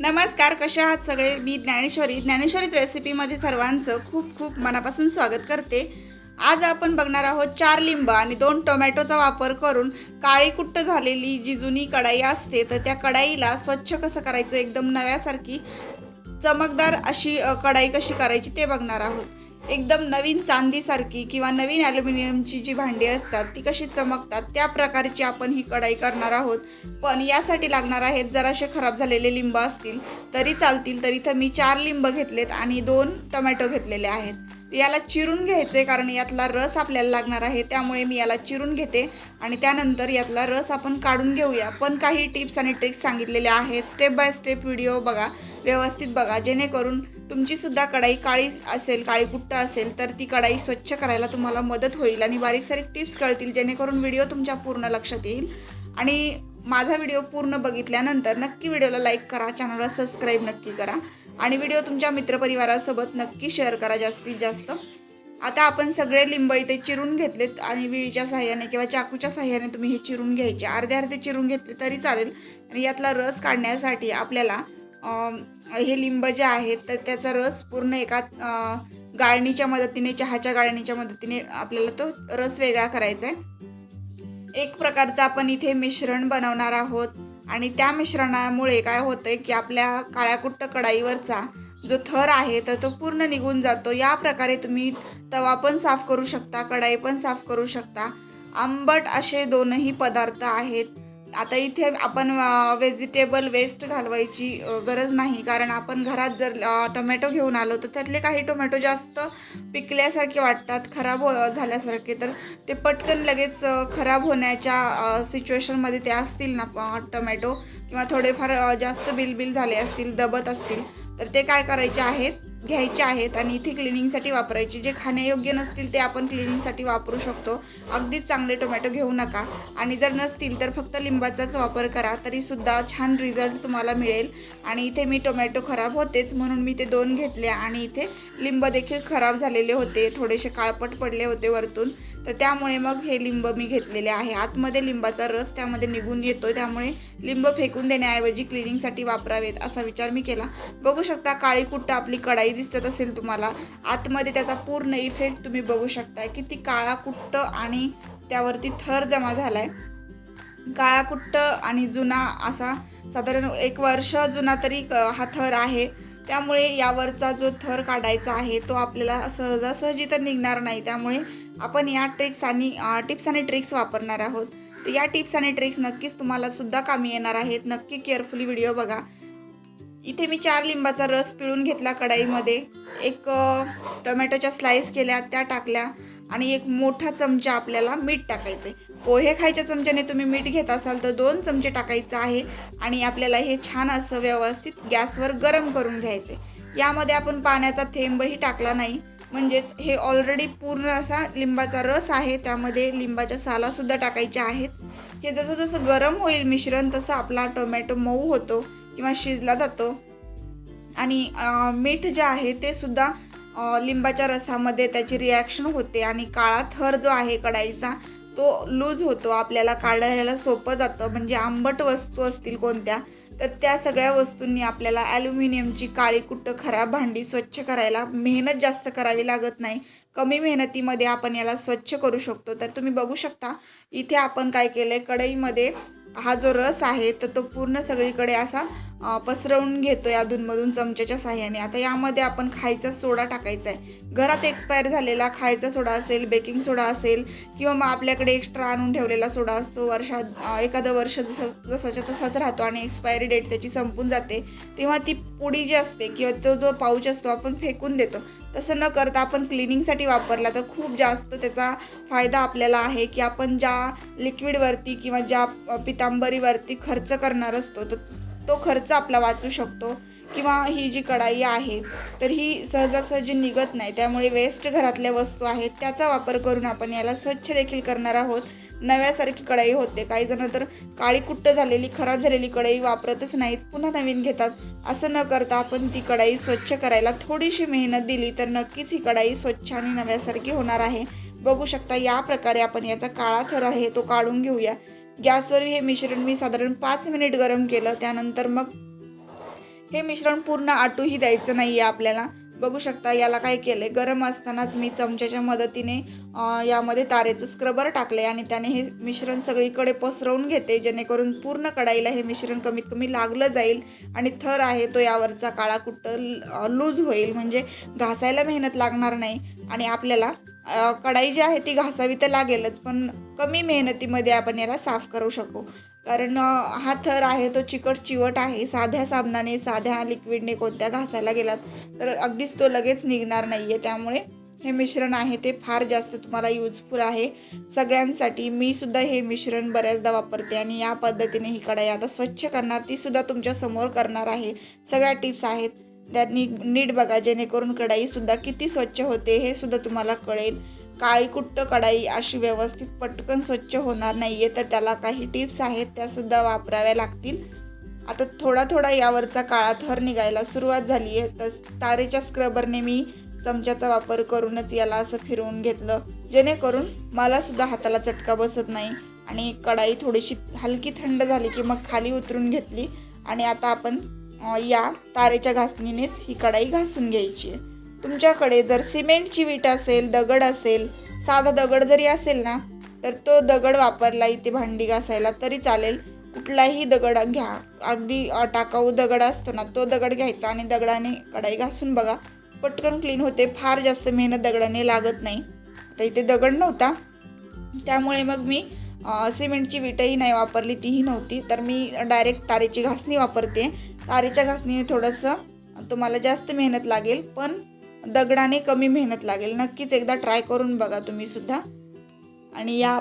नमस्कार कसे आहात सगळे? मी ज्ञानेश्वरी. ज्ञानेश्वरीत रेसिपीमध्ये सर्वांचं खूप खूप मनापासून स्वागत करते. आज आपण बघणार आहोत चार लिंब आणि दोन टोमॅटोचा वापर करून काळी कुट्ट झालेली जी जुनी कढाई असते तर त्या कढाईला स्वच्छ कसं करायचं? एकदम नव्यासारखी चमकदार अशी कढाई कशी करायची ते बघणार आहोत. एकदम नवीन चांदीसारखी किंवा नवीन ॲल्युमिनियमची जी भांडी असतात ती कशी चमकतात त्या प्रकारची आपण ही कढाई करणार आहोत. पण यासाठी लागणार आहेत जरासे खराब झालेले लिंब असतील तरी चालतील तर इथं मी चार लिंब घेतलेत आणि दोन टोमॅटो घेतलेले आहेत. याला चिरून घ्यायचे कारण यातला रस आपल्याला लागणार आहे त्यामुळे मी याला चिरून घेते. आणि त्यानंतर यातला रस आपण काढून घेऊया. पण काही टिप्स आणि ट्रिक्स सांगितलेल्या आहेत. स्टेप बाय स्टेप व्हिडिओ बघा व्यवस्थित बघा जेणेकरून तुमची सुद्धा कढाई काळी असेल काळी कुट्ट असेल तर ती कढाई स्वच्छ करायला तुम्हाला मदत होईल आणि बारीक सारीक टिप्स कळतील जेणेकरून व्हिडिओ तुमच्या पूर्ण लक्षात येईल. आणि माझा व्हिडिओ पूर्ण बघितल्यानंतर नक्की व्हिडिओला लाईक करा चॅनलला सबस्क्राईब नक्की करा आणि व्हिडिओ तुमच्या मित्रपरिवारासोबत नक्की शेअर करा जास्तीत जास्त. आता आपण सगळे लिंब इथे चिरून घेतलेत आणि विळीच्या साह्याने किंवा चाकूच्या साह्याने तुम्ही हे चिरून घ्यायचे. अर्धे अर्धे चिरून घेतले तरी चालेल. आणि यातला रस काढण्यासाठी आपल्याला हे लिंब जे आहेत तर त्याचा रस पूर्ण एका गाळणीच्या मदतीने चहाच्या गाळणीच्या मदतीने आपल्याला तो रस वेगळा करायचा आहे. एक प्रकारचं आपण इथे मिश्रण बनवणार आहोत आणि त्या मिश्रणामुळे काय होतंय की आपल्या काळ्याकुट्ट कढाईवरचा जो थर आहे तर तो पूर्ण निघून जातो. या प्रकारे तुम्ही तवा पण साफ करू शकता कढाई पण साफ करू शकता. आंबट असे दोनही पदार्थ आहेत. आता इथे आपण व्हेजिटेबल वेस्ट घालवायची गरज नाही. कारण आपण घरात जर टोमॅटो घेऊन आलो तर त्यातले काही टोमॅटो जास्त पिकल्यासारखे वाटतात खराब हो झाल्यासारखे. तर ते पटकन लगेच खराब होण्याच्या सिच्युएशनमध्ये ते असतील ना टोमॅटो किंवा थोडेफार जास्त बिलबिल झाले असतील दबत असतील तर ते काय करायचे आहेत? घ्यायचे आहेत आणि इथे क्लिनिंगसाठी वापरायचे. जे खाण्यायोग्य नसतील ते आपण क्लिनिंगसाठी वापरू शकतो. अगदीच चांगले टोमॅटो घेऊ नका. आणि जर नसतील तर फक्त लिंबाचाच वापर करा तरीसुद्धा छान रिझल्ट तुम्हाला मिळेल. आणि इथे मी टोमॅटो खराब होतेच म्हणून मी ते दोन घेतले आणि इथे लिंब देखील खराब झालेले होते. थोडेसे काळपट पडले होते वरतून. तर त्यामुळे मग हे लिंब मी घेतलेले आहे. आतमध्ये लिंबाचा रस त्यामध्ये निघून येतो त्यामुळे लिंब फेकून देण्याऐवजी क्लिनिंगसाठी वापरावेत असा विचार मी केला. बघू शकता काळी कुट्ट आपली कढाई दिसत असेल तुम्हाला. आतमध्ये त्याचा पूर्ण इफेक्ट तुम्ही बघू शकताय. किती काळा कुट्ट आणि त्यावरती थर जमा झालाय. काळा कुट्ट आणि जुना असा साधारण एक वर्ष जुना तरी क- हा थर आहे. त्यामुळे यावरचा जो थर काढायचा आहे तो आपल्याला सहजासहजी तर निघणार नाही. त्यामुळे आपण या ट्रिक्स आणि टिप्स आणि ट्रिक्स वापरणार आहोत. तर या टिप्स आणि ट्रिक्स नक्कीच तुम्हाला सुद्धा कामी येणार आहेत. नक्की केअरफुली व्हिडिओ बघा. इथे मी चार लिंबाचा रस पिळून घेतला कढाईमध्ये. एक टोमॅटोच्या स्लाईस केल्या त्या टाकल्या आणि एक मोठा चमचा आपल्याला मीठ टाकायचे पोहे खायच्या चमच्याने तुम्ही मीठ घेत असाल तर दोन चमचे टाकायचं आहे आणि आपल्याला हे छान असं व्यवस्थित गॅसवर गरम करून घ्यायचे यामध्ये आपण पाण्याचा थेंबही टाकला नाही. म्हणजेच हे ऑलरेडी पूर्ण असा लिंबाचा रस आहे त्यामध्ये लिंबाच्या सालासुद्धा टाकायच्या आहेत. हे जसं जसं गरम होईल मिश्रण तसं आपला टोमॅटो मऊ होतो किंवा शिजला जातो. आणि मीठ जे आहे ते सुद्धा लिंबाच्या रसामध्ये त्याची रिॲक्शन होते आणि काळा थर जो आहे कढाईचा तो लूज होतो. आपल्याला काढायला सोपं जातं. म्हणजे आंबट वस्तू असतील कोणत्या तर त्या सगळ्या वस्तूंनी आपल्याला ॲल्युमिनियमची काळी कुट्ट खराब भांडी स्वच्छ करायला मेहनत जास्त करावी लागत नाही. कमी मेहनतीमध्ये आपण याला स्वच्छ करू शकतो. तर तुम्ही बघू शकता इथे आपण काय केलं आहे कढईमध्ये हा जो रस आहे तर तो पूर्ण सगळीकडे असा पसरवून घेतो आहे अधूनमधून चमच्याच्या साह्याने. आता यामध्ये आपण खायचा सोडा टाकायचा आहे. घरात एक्सपायर झालेला खायचा सोडा असेल बेकिंग सोडा असेल किंवा मग आपल्याकडे एक्स्ट्रा आणून ठेवलेला सोडा असतो वर्षात एखादं वर्ष जसं जसाच्या तसाच राहतो आणि एक्सपायरी डेट त्याची संपून जाते तेव्हा ती पुडी जी असते किंवा तो जो पाऊच असतो आपण फेकून देतो. तसं न करता आपण क्लिनिंगसाठी वापरला तर खूप जास्त त्याचा फायदा आपल्याला आहे की आपण ज्या लिक्विडवरती किंवा ज्या पितांबरीवरती खर्च करणार असतो तर तो खर्च आपला वाचू शकतो. किंवा ही जी कढाई आहे तर ही सहजासहजी निघत नाही. त्यामुळे वेस्ट घरातल्या वस्तू आहेत त्याचा वापर करून आपण याला स्वच्छ देखील करणार आहोत. नव्यासारखी कढाई होते. काही जण तर काळी कुट्ट झालेली खराब झालेली कढाई वापरतच नाहीत. पुन्हा नवीन घेतात. असं न करता आपण ती कढाई स्वच्छ करायला थोडीशी मेहनत दिली तर नक्कीच ही कढाई स्वच्छ आणि नव्यासारखी होणार आहे. बघू शकता या प्रकारे आपण याचा काळा थर आहे तो काढून घेऊया. गॅसवर हे मिश्रण मी साधारण पाच मिनिट गरम केलं. त्यानंतर मग हे मिश्रण पूर्ण आटूही द्यायचं नाही आहे आपल्याला. बघू शकता याला काय केलं गरम असतानाच मी चमच्याच्या मदतीने यामध्ये तारेचं स्क्रबर टाकले आणि त्याने हे मिश्रण सगळीकडे पसरवून घेते जेणेकरून पूर्ण कढाईला हे मिश्रण कमीत कमी लागलं जाईल आणि थर आहे तो यावरचा काळा कुट्ट लूज होईल. म्हणजे घासायला मेहनत लागणार नाही आणि आपल्याला कढाई जी आहे ती घासावी तर लागेलच पण कमी मेहनतीमध्ये आपण याला साफ करू शकू. कारण हा थर आहे तो चिकट चिवट आहे. साध्या साबणाने साध्या लिक्विडने कोणत्या घासायला गेलात तर अगदीच तो लगेच निघणार नाही आहे त्यामुळे हे मिश्रण आहे ते फार जास्त तुम्हाला यूजफुल आहे. सगळ्यांसाठी मी सुद्धा हे मिश्रण बऱ्याचदा वापरते आणि या पद्धतीने ही कढाई आता स्वच्छ करणार ती सुद्धा तुमच्यासमोर करणार आहे. सगळ्या टिप्स आहेत. त्यांनी नीट बघा जेणेकरून कढाईसुद्धा किती स्वच्छ होते हे सुद्धा तुम्हाला कळेल. काळी कुट्ट कढाई अशी व्यवस्थित पटकन स्वच्छ होणार नाही आहे तर त्याला काही टिप्स आहेत त्यासुद्धा वापराव्या लागतील. आता थोडा थोडा यावरचा काळा थर निघायला सुरुवात झाली आहे तर तारेच्या स्क्रबरने मी चमच्याचा वापर करूनच याला असं फिरवून घेतलं. जेणेकरून मला सुद्धा हाताला चटका बसत नाही आणि कढाई थोडीशी हलकी थंड झाली की मग खाली उतरून घेतली. आणि आता आपण या तारेच्या घासणीनेच ही कढाई घासून घ्यायची आहे. तुमच्याकडे जर सिमेंटची वीट असेल दगड असेल साधा दगड जरी असेल ना तर तो दगड वापरला इथे भांडी घासायला तरी चालेल. कुठलाही दगड घ्या. अगदी टाकाऊ दगड असतो ना तो दगड घ्यायचा आणि दगडाने कढाई घासून बघा. पटकन क्लीन होते फार जास्त मेहनत दगडाने लागत नाही. आता इथे दगड नव्हता. त्यामुळे मग मी सिमेंटची विटही नाही वापरली तीही नव्हती. तर मी डायरेक्ट तारेची घासणी वापरते. तारीच्या घासणीने थोडंसं तुम्हाला जास्त मेहनत लागेल पण दगडाने कमी मेहनत लागेल. नक्कीच एकदा ट्राय करून बघा तुम्ही सुद्धा. आणि या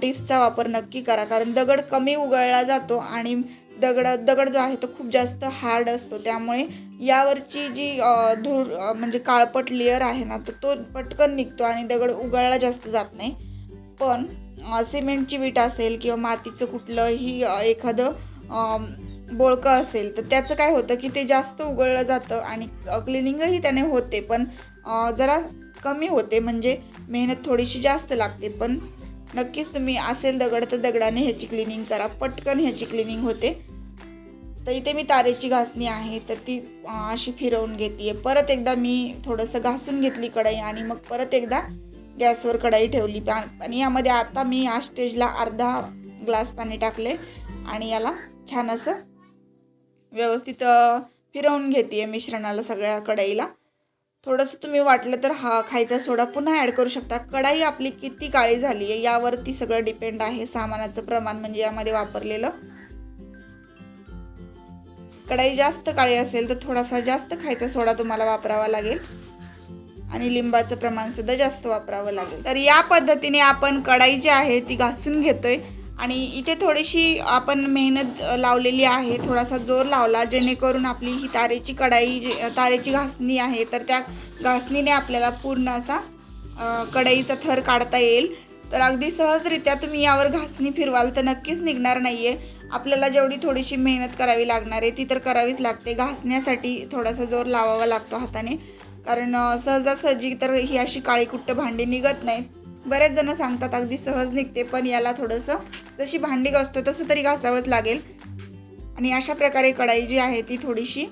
टिप्सचा वापर नक्की करा कारण दगड कमी उगळला जातो आणि दगड दगड जो आहे तो खूप जास्त हार्ड असतो. त्यामुळे यावरची जी धूर म्हणजे काळपट लेअर आहे ना तर तो पटकन निघतो आणि दगड उगळला जास्त जात नाही. पण सिमेंटची वीट असेल किंवा मातीचं कुठलंही एखादं बोळकं असेल तर त्याचं काय होतं की ते जास्त उघडलं जातं आणि क्लिनिंगही त्याने होते पण जरा कमी होते म्हणजे मेहनत थोडीशी जास्त लागते. पण नक्कीच तुम्ही असेल दगड तर दगडाने ह्याची क्लिनिंग करा. पटकन ह्याची क्लिनिंग होते. तर इथे मी तारेची घासणी आहे तर ती अशी फिरवून घेते परत एकदा मी थोडंसं घासून घेतली कढाई आणि मग परत एकदा गॅसवर कढाई ठेवली. पा- आणि यामध्ये आता मी या स्टेजला अर्धा ग्लास पाणी टाकले आणि याला छान असं व्यवस्थित फिरवून घेते मिश्रणाला सगळ्या कढईला. थोडंसं तुम्ही वाटलं तर हा खायचा सोडा पुन्हा ॲड करू शकता. कढाई आपली किती काळी झाली आहे यावरती सगळं डिपेंड आहे सामानाचं प्रमाण म्हणजे यामध्ये वापरलेलं. कढाई जास्त काळी असेल तर थोडासा जास्त खायचा सोडा तुम्हाला वापरावा लागेल. आणि लिंबाचं प्रमाण सुद्धा जास्त वापरावं लागेल. तर या पद्धतीने आपण कढाई जी आहे ती घासून घेतोय. आणि इथे थोडीशी आपण मेहनत लावलेली आहे. थोडासा जोर लावला जेणेकरून आपली ही तारेची कढाई जे तारेची घासणी आहे तर त्या घासणीने आपल्याला पूर्ण असा कढाईचा कढईचा थर काढता येईल. तर अगदी सहजरित्या तुम्ही यावर घासणी फिरवाल तर नक्कीच निघणार नाही आहे आपल्याला जेवढी थोडीशी मेहनत करावी लागणार आहे ती तर करावीच लागते. घासण्यासाठी थोडासा जोर लावावा लागतो हाताने. कारण सहजासहजी तर ही अशी काळी कुट्ट भांडी निघत नाहीत. बरेच जण सांगतात अगदी सहज निघते पण याला थोडंसं जशी भांडी घासतो तसं तरी घासावंच लागेल. आणि अशा प्रकारे कढाई जी आहे ती थोडीशी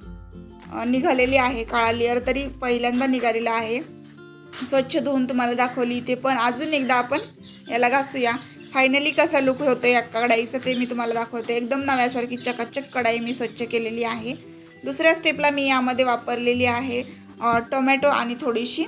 निघालेली आहे काळा लेअर तरी पहिल्यांदा निघालेला आहे. स्वच्छ धुवून तुम्हाला दाखवली ते पण अजून एकदा आपण याला घासूया. फायनली कसा लुक होतो या कढाईचा ते मी तुम्हाला दाखवते. एकदम नव्यासारखी चकाचक कढाई मी स्वच्छ केलेली आहे. दुसऱ्या स्टेपला मी यामध्ये वापरलेली आहे टोमॅटो आणि थोडीशी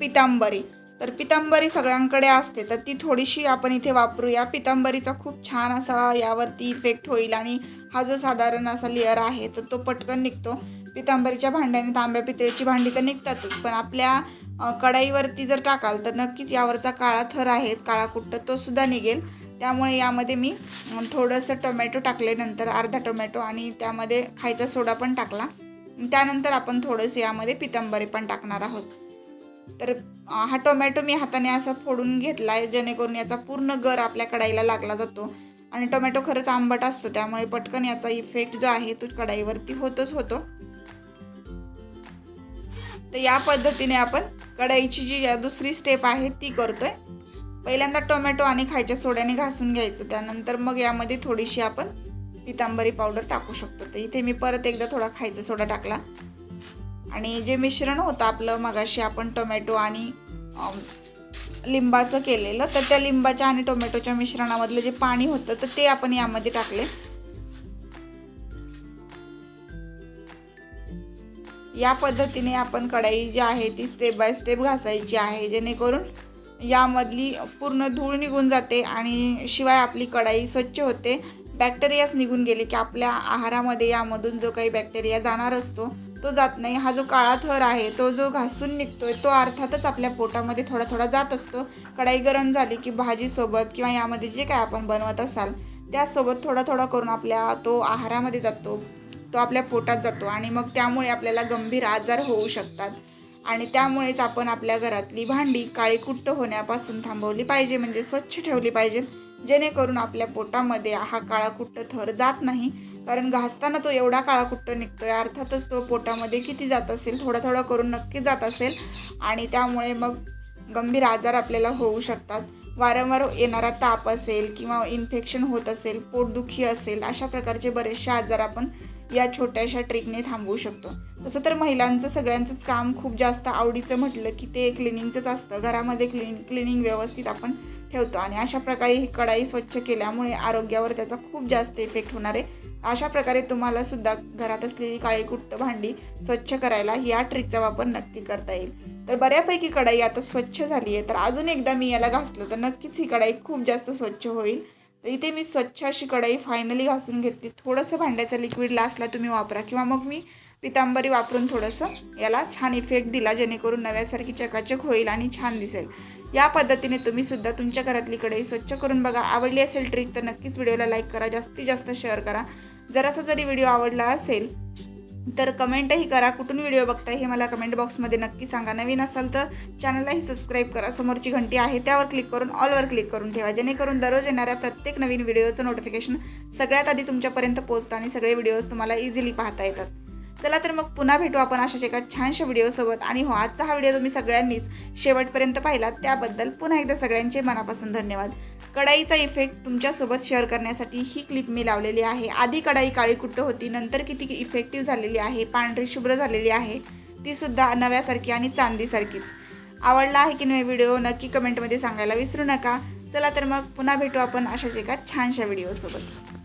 पितांबरी. तर पितांबरी सगळ्यांकडे असते. तर ती थोडीशी आपण इथे वापरूया. पितांबरीचा खूप छान असा यावरती इफेक्ट होईल आणि हा जो साधारण असा लेअर आहे तर तो पटकन निघतो. पितांबरीच्या भांड्याने तांब्या पितळेची भांडी तर निघतातच पण आपल्या कढाईवरती जर टाकाल तर नक्कीच यावरचा काळा थर आहे काळा कुट्ट तो सुद्धा निघेल. त्यामुळे यामध्ये मी थोडंसं टोमॅटो टाकले नंतर अर्धा टोमॅटो आणि त्यामध्ये खायचा सोडा पण टाकला. त्यानंतर आपण थोडंसं यामध्ये पितांबरी पण टाकणार आहोत. तर हा टोमॅटो मी हाताने असा फोडून घेतला आहे जेणेकरून याचा पूर्ण गर आपल्या कढाईला लागला जातो. आणि टोमॅटो खरंच आंबट असतो त्यामुळे पटकन याचा इफेक्ट जो आहे तो कढाईवरती होतोच होतो. तर या पद्धतीने आपण कढाईची जी दुसरी स्टेप आहे ती करतोय. पहिल्यांदा टोमॅटो आणि खायच्या सोड्याने घासून घ्यायचं त्यानंतर मग यामध्ये थोडीशी आपण पितांबरी पावडर टाकू शकतो. तर इथे मी परत एकदा थोडा खायचा सोडा टाकला. आणि जे मिश्रण होतं आपलं मगाशी आपण टोमॅटो आणि लिंबाचं केलेलं तर त्या लिंबाच्या आणि टोमॅटोच्या मिश्रणामधलं जे पाणी होतं तर ते आपण यामध्ये टाकले. या पद्धतीने आपण कढाई जी आहे ती स्टेप बाय स्टेप घासायची आहे जेणेकरून यामधली पूर्ण धूळ निघून जाते आणि शिवाय आपली कढाई स्वच्छ होते. बॅक्टेरियाच निघून गेले की आपल्या आहारामध्ये यामधून जो काही बॅक्टेरिया जाणार असतो तो जात नाही. हा जो काळा थर आहे तो जो घासून निघतोय तो अर्थातच आपल्या पोटामध्ये थोडा थोडा जात असतो. कढाई गरम झाली की भाजीसोबत किंवा यामध्ये जे काय आपण बनवत असाल त्यासोबत थोडा थोडा करून आपल्या तो आहारामध्ये जातो तो आपल्या पोटात जातो आणि मग त्यामुळे आपल्याला गंभीर आजार होऊ शकतात. आणि त्यामुळेच आपण आपल्या घरातली भांडी काळी कुट्ट होण्यापासून थांबवली पाहिजे म्हणजे स्वच्छ ठेवली पाहिजेत. जेणेकरून आपल्या पोटामध्ये हा काळाकुट्ट थर जात नाही. कारण घासताना तो एवढा काळाकुट्ट निघतो निघतोय अर्थातच तो पोटामध्ये किती जात असेल थोडा थोडा करून नक्की जात असेल. आणि त्यामुळे मग गंभीर आजार आपल्याला होऊ शकतात. वारंवार येणारा ताप असेल किंवा इन्फेक्शन होत असेल पोटदुखी असेल अशा प्रकारचे बरेचसे आजार आपण या छोट्याशा ट्रिकने थांबवू शकतो. तसं तर महिलांचं सगळ्यांचंच काम खूप जास्त आवडीचं म्हटलं की ते क्लिनिंगचंच असतं. घरामध्ये क्लिन क्लिनिंग व्यवस्थित आपण ठेवतो आणि अशा प्रकारे ही कढाई स्वच्छ केल्यामुळे आरोग्यावर त्याचा खूप जास्त इफेक्ट होणार आहे. अशा प्रकारे तुम्हाला सुद्धा घरात असलेली काळी कुट्ट भांडी स्वच्छ करायला या ट्रिकचा वापर नक्की करता येईल. तर बऱ्यापैकी कढाई आता स्वच्छ झाली आहे. तर अजून एकदा मी याला घासलं तर नक्कीच ही कढाई खूप जास्त स्वच्छ होईल. तर इथे मी स्वच्छ अशी कढाई फायनली घासून घेतली. थोडंसं भांड्याचं लिक्विड लास्टला तुम्ही वापरा. किंवा मग मी पितांबरी वापरून थोडंसं याला छान इफेक्ट दिला जेणेकरून नव्यासारखी चकाचक होईल आणि छान दिसेल. या पद्धतीने तुम्ही सुद्धा तुमच्या घरातली कढई स्वच्छ करून बघा. आवडली असेल ट्रिक तर नक्कीच व्हिडिओला लाईक करा. जास्तीत जास्त शेअर करा. जरासा जरी व्हिडिओ आवडला असेल तर कमेंटही करा. कुठून व्हिडिओ बघताय हे मला कमेंट बॉक्समध्ये नक्की सांगा. नवीन असाल तर चॅनललाही सबस्क्राईब करा. समोरची घंटी आहे त्यावर क्लिक करून ऑलवर क्लिक करून ठेवा. जेणेकरून दररोज येणाऱ्या प्रत्येक नवीन व्हिडिओचं नोटिफिकेशन सगळ्यात आधी तुमच्यापर्यंत पोहोचतं आणि सगळे व्हिडिओज तुम्हाला इझिली पाहता येतात. चला तर मग पुन्हा भेटू आपण अशाच एका छानशा व्हिडिओसोबत. आणि हो आजचा हा व्हिडिओ तुम्ही सगळ्यांनीच शेवटपर्यंत पाहिलात त्याबद्दल पुन्हा एकदा सगळ्यांचे मनापासून धन्यवाद. कढाईचा इफेक्ट तुमच्यासोबत शेअर करण्यासाठी ही क्लिप मी लावलेली आहे. आधी कढाई काळी कुट्ट होती नंतर किती इफेक्टिव्ह झालेली आहे पांढरी शुभ्र झालेली आहे ती सुद्धा नव्यासारखी आणि चांदीसारखीच. आवडला आहे की नाही व्हिडिओ नक्की कमेंटमध्ये सांगायला विसरू नका. चला तर मग पुन्हा भेटू आपण अशाच एका छानशा व्हिडिओसोबत.